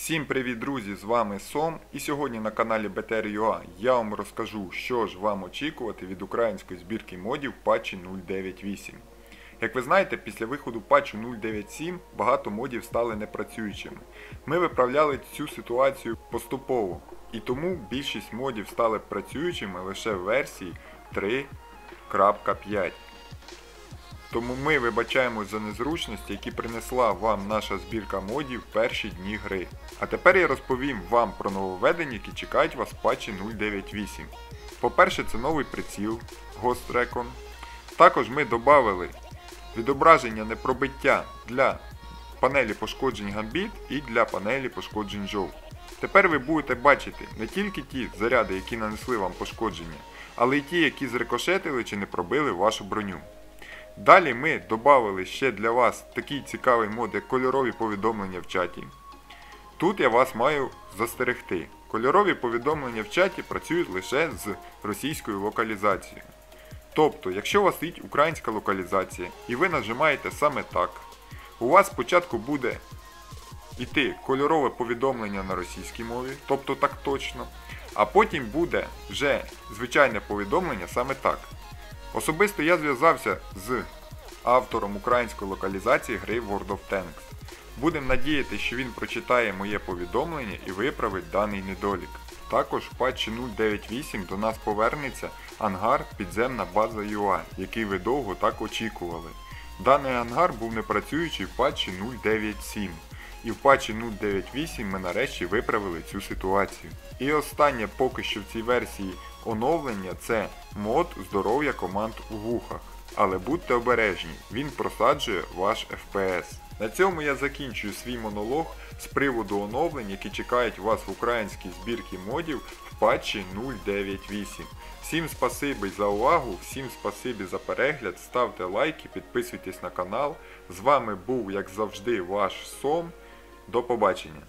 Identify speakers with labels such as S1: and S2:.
S1: Всім привіт, друзі! З вами Сом. І сьогодні на каналі BTR.ua я вам розкажу, що ж вам очікувати від української збірки модів патчі 098. Як ви знаєте, після виходу патчу 097 багато модів стали непрацюючими. Ми виправляли цю ситуацію поступово, і тому більшість модів стали працюючими лише в версії 3.5. Тому ми вибачаємось за незручності, які принесла вам наша збірка модів в перші дні гри. А тепер я розповім вам про нововведення, які чекають вас в патчі 098. По-перше, це новий приціл Ghost Recon. Також ми додали відображення непробиття для панелі пошкоджень Gambit і для панелі пошкоджень Joe. Тепер ви будете бачити не тільки ті заряди, які нанесли вам пошкодження, але й ті, які зрикошетили чи не пробили вашу броню. Далі ми додали ще для вас такий цікавий мод, як кольорові повідомлення в чаті. Тут я вас маю застерегти. Кольорові повідомлення в чаті працюють лише з російською локалізацією. Тобто, якщо у вас стоїть українська локалізація і ви нажимаєте саме так, у вас спочатку буде йти кольорове повідомлення на російській мові, тобто так точно, а потім буде вже звичайне повідомлення саме так. Особисто я зв'язався з автором української локалізації гри World of Tanks. Будемо надіяти, що він прочитає моє повідомлення і виправить даний недолік. Також в патчі 098 до нас повернеться ангар підземна база UA, який ви довго так очікували. Даний ангар був непрацюючий в патчі 097. І в патчі 098 ми нарешті виправили цю ситуацію. І останнє поки що в цій версії оновлення це мод здоров'я команд у вухах. Але будьте обережні, він просаджує ваш FPS. На цьому я закінчую свій монолог з приводу оновлень, які чекають вас в українській збірці модів в патчі 098. Всім спасибі за увагу, всім спасибі за перегляд, ставте лайки, підписуйтесь на канал. З вами був, як завжди, ваш Сом. До побачення!